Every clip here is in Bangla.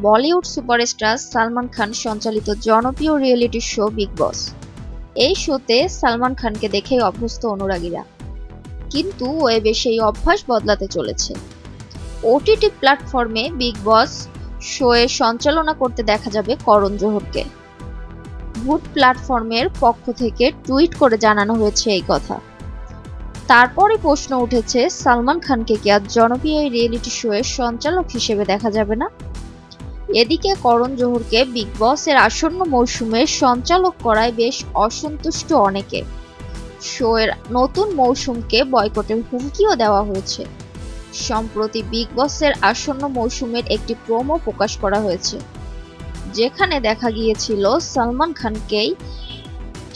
বলিউড সুপারস্টার সালমান খান সঞ্চালিত জনপ্রিয় রিয়েলিটি শো বিগ বস। এই শোতে সালমান খানকে দেখেই অভ্যস্ত অনুরাগীরা। কিন্তু ওয়েবে সেই অভ্যাস বদলাতে চলেছে। ওটিটি প্ল্যাটফর্মে বিগ বস শোয়ে সঞ্চালনা করতে দেখা যাবে করণ জোহরকে। ভুট প্ল্যাটফর্মের পক্ষ থেকে টুইট করে জানানো হয়েছে এই কথা। তারপরে প্রশ্ন উঠেছে, সালমান খানকে কি আর জনপ্রিয় এই রিয়েলিটি শোয়ের সঞ্চালক হিসেবে দেখা যাবে না? এদিকে করণ জোহরকে বিগ বসের আসন্ন মৌসুমে সঞ্চালক করায় বেশ অসন্তুষ্ট অনেকে। শোয়ের নতুন মৌসুমকে বয়কটের হুমকিও দেওয়া হয়েছে। সম্প্রতি বিগ বসের আসন্ন মৌসুমের একটি প্রোমো প্রকাশ করা হয়েছে, যেখানে দেখা গিয়েছিল সালমান খানকেই।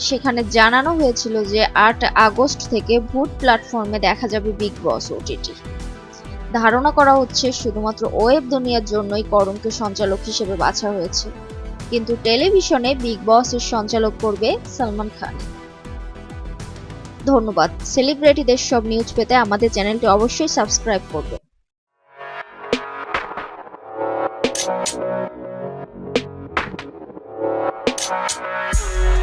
সেখানে জানানো হয়েছিল যে আট আগস্ট থেকে ভুট প্ল্যাটফর্মে দেখা যাবে বিগ বস ওটিটি। ধারণা করা হচ্ছে শুধুমাত্র ওয়েব দুনিয়ার জন্যই করণকে সঞ্চালক হিসেবে বাছা হয়েছে। কিন্তু টেলিভিশনে বিগ বস এর সঞ্চালক করবে সালমান খান। ধন্যবাদ। সেলিব্রিটিদের সব নিউজ পেতে আমাদের চ্যানেলটি অবশ্যই সাবস্ক্রাইব করবে। Thank you.